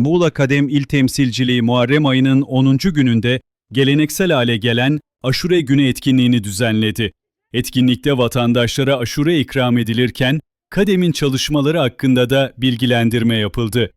Muğla Kadem İl Temsilciliği Muharrem ayının 10. gününde geleneksel hale gelen Aşure Günü etkinliğini düzenledi. Etkinlikte vatandaşlara aşure ikram edilirken Kadem'in çalışmaları hakkında da bilgilendirme yapıldı.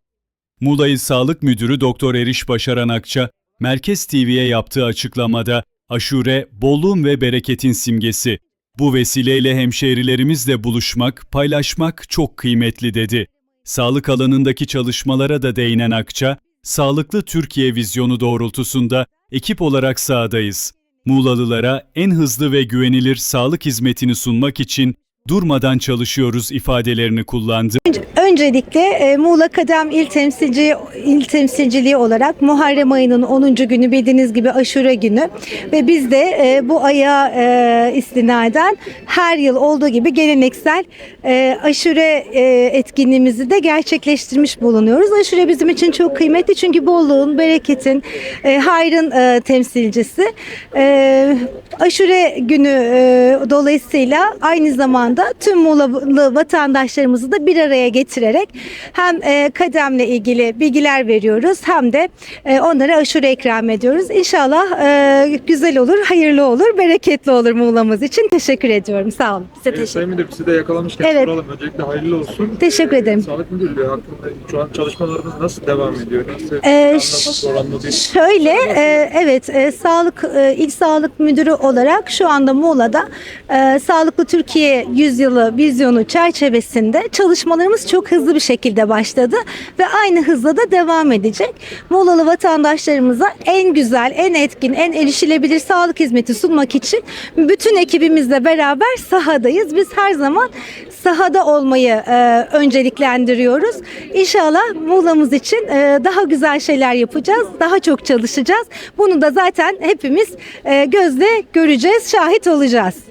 Muğla İl Sağlık Müdürü Doktor Eriş Başaran Akça, Merkez TV'ye yaptığı açıklamada aşure bolluğun ve bereketin simgesi. Bu vesileyle hemşehrilerimizle buluşmak, paylaşmak çok kıymetli dedi. Sağlık alanındaki çalışmalara da değinen Akça, Sağlıklı Türkiye vizyonu doğrultusunda ekip olarak sahadayız. Muğlalılara en hızlı ve güvenilir sağlık hizmetini sunmak için durmadan çalışıyoruz ifadelerini kullandı. Öncelikle e, Muğla Kadem İl Temsilci İl Temsilciliği olarak Muharrem ayının 10. günü bildiğiniz gibi Aşure günü ve biz de e, bu aya e, istinaden her yıl olduğu gibi geleneksel e, aşure e, etkinliğimizi de gerçekleştirmiş bulunuyoruz. Aşure bizim için çok kıymetli çünkü bolluğun, bereketin, e, hayrın e, temsilcisi. E, aşure günü e, dolayısıyla aynı zamanda tüm Muğlalı vatandaşlarımızı da bir araya getirerek hem e, kademle ilgili bilgiler veriyoruz hem de e, onlara aşure ikram ediyoruz. İnşallah e, güzel olur, hayırlı olur, bereketli olur Muğla'mız için. Teşekkür ediyorum. Sağ olun. Size teşekkür Sayın Müdür sizi de yakalamışken Evet. soralım. Öncelikle hayırlı olsun. Teşekkür Ee, ederim. Sağlık Müdürlüğü hakkında şu an çalışmalarınız nasıl devam ediyor? Nasıl Ee, nasıl programlı bir Şöyle, e, evet, e, sağlık e, il sağlık müdürü olarak şu anda Muğla'da e, Sağlıklı Türkiye Yüzyılı vizyonu çerçevesinde çalışmalarımız çok hızlı bir şekilde başladı ve aynı hızla da devam edecek. Muğlalı vatandaşlarımıza en güzel, en etkin, en erişilebilir sağlık hizmeti sunmak için bütün ekibimizle beraber sahadayız. Biz her zaman sahada olmayı e, önceliklendiriyoruz. İnşallah Muğla'mız için e, daha güzel şeyler yapacağız, daha çok çalışacağız. Bunu da zaten hepimiz e, gözle göreceğiz, şahit olacağız.